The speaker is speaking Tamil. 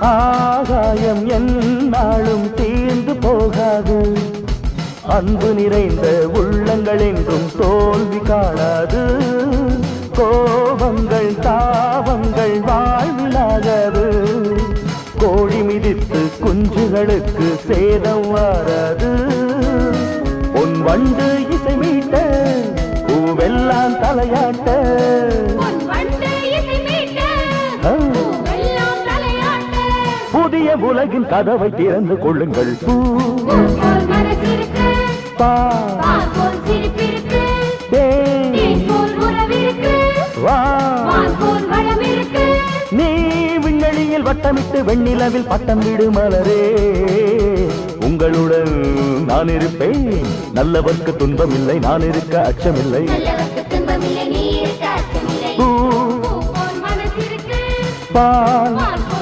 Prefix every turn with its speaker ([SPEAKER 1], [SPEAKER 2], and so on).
[SPEAKER 1] ஆகாயம் என்னாலும் தீர்ந்து போகாது. அன்பு நிறைந்த உள்ளங்கள் என்றும் தோல்வி காணாது. கோபங்கள் தாபங்கள் வாழ்விலாகாது. கோழி மிதித்து குஞ்சுகளுக்கு சேதம் வராது. உன் வண்டு இசை மீட்ட பூவெல்லாம் தலையாட்ட. புதிய உலகின் கதவை திறந்து கொள்ளுங்கள். நீ விண்வெளியில் வட்டமிட்டு வெண்ணிலவில் பட்டம் விடு மலரே. உங்களுடன் நான் இருப்பேன். நல்லவர்க்கு துன்பம் இல்லை நான் இருக்க அச்சமில்லை.
[SPEAKER 2] பால்